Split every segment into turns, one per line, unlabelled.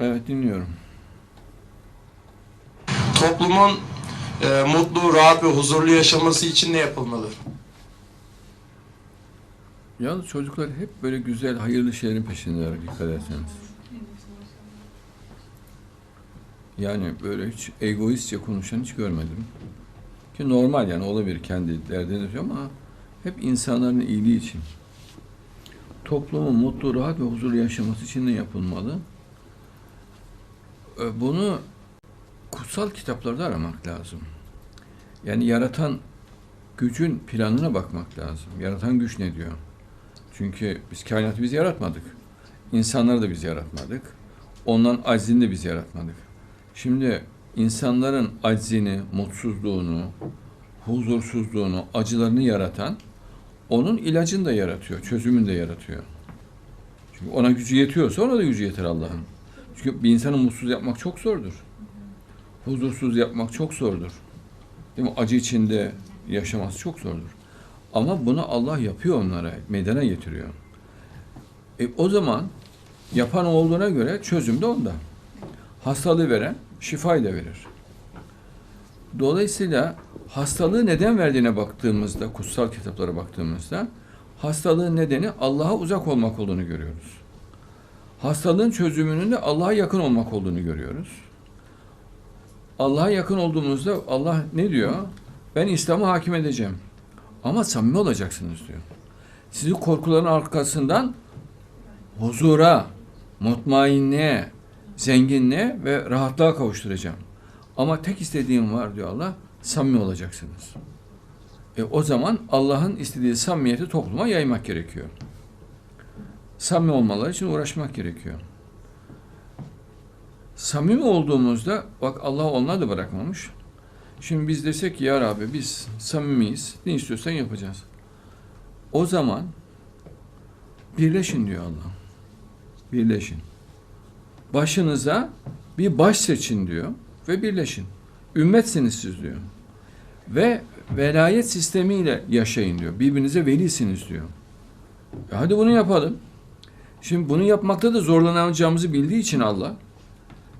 Evet dinliyorum.
Toplumun e, mutlu, rahat ve huzurlu yaşaması için ne yapılmalı?
Yalnız çocuklar hep böyle güzel, hayırlı şeylerin peşindeler dikkat ederseniz. Yani böyle hiç egoistçe konuşan hiç görmedim. Ki normal yani olabilir kendi derdini ama hep insanların iyiliği için. Toplumun mutlu, rahat ve huzurlu yaşaması için ne yapılmalı? Ee, Bunu kutsal kitaplarda aramak lazım. Yani yaratan gücün planına bakmak lazım. Yaratan güç ne diyor? Çünkü biz kainatı biz yaratmadık. İnsanları da biz yaratmadık. Ondan aczini de biz yaratmadık. Şimdi insanların aczini, mutsuzluğunu, huzursuzluğunu, acılarını yaratan onun ilacını da yaratıyor, çözümünü de yaratıyor. Çünkü ona gücü yetiyorsa ona da gücü yeter Allah'ın. Bir insanı mutsuz yapmak çok zordur. Huzursuz yapmak çok zordur. Değil mi? Acı içinde yaşaması çok zordur. Ama bunu Allah yapıyor onlara, meydana getiriyor. E, o zaman yapan olduğuna göre çözüm de onda. Hastalığı veren şifayı da verir. Dolayısıyla hastalığı neden verdiğine baktığımızda, kutsal kitaplara baktığımızda hastalığın nedeni Allah'a uzak olmak olduğunu görüyoruz. Hastalığın çözümünün de Allah'a yakın olmak olduğunu görüyoruz. Allah'a yakın olduğumuzda Allah ne diyor? Ben İslam'ı hakim edeceğim. Ama samimi olacaksınız diyor. Sizi korkuların arkasından huzura, mutmainliğe, zenginliğe ve rahatlığa kavuşturacağım. Ama tek istediğim var diyor Allah, samimi olacaksınız. E o zaman Allah'ın istediği samimiyeti topluma yaymak gerekiyor. Samimi olmaları için uğraşmak gerekiyor. Samimi olduğumuzda, bak Allah onları da bırakmamış. Şimdi biz desek ki ya Rabbi biz samimiyiz, ne istiyorsan yapacağız. O zaman birleşin diyor Allah. Birleşin. Başınıza bir baş seçin diyor ve birleşin. Ümmetsiniz siz diyor. Ve velayet sistemiyle yaşayın diyor. Birbirinize velisiniz diyor. E hadi bunu yapalım. Şimdi bunu yapmakta da zorlanacağımızı bildiği için Allah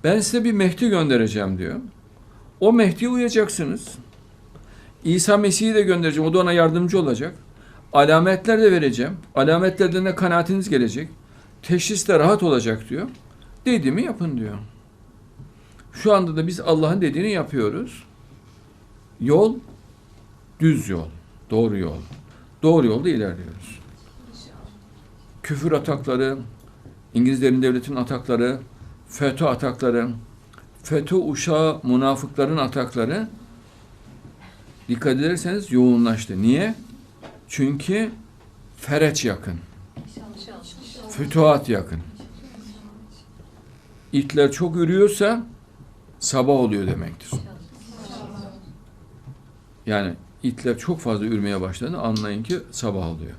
ben size bir Mehdi göndereceğim diyor. O Mehdi'ye uyacaksınız. İsa Mesih'i de göndereceğim. O da ona yardımcı olacak. Alametler de vereceğim. Alametlerden de kanaatiniz gelecek. Teşhis de rahat olacak diyor. Dediğimi yapın diyor. Şu anda da biz Allah'ın dediğini yapıyoruz. Yol düz yol, doğru yol. Doğru yolda ilerliyoruz. Küfür atakları, İngilizlerin devletinin atakları, FETÖ atakları, FETÖ uşağı münafıkların atakları dikkat ederseniz yoğunlaştı. Niye? Çünkü fereç yakın. Fütuhat yakın. İtler çok ürüyorsa sabah oluyor demektir. Yani itler çok fazla ürmeye başladı anlayın ki sabah oluyor.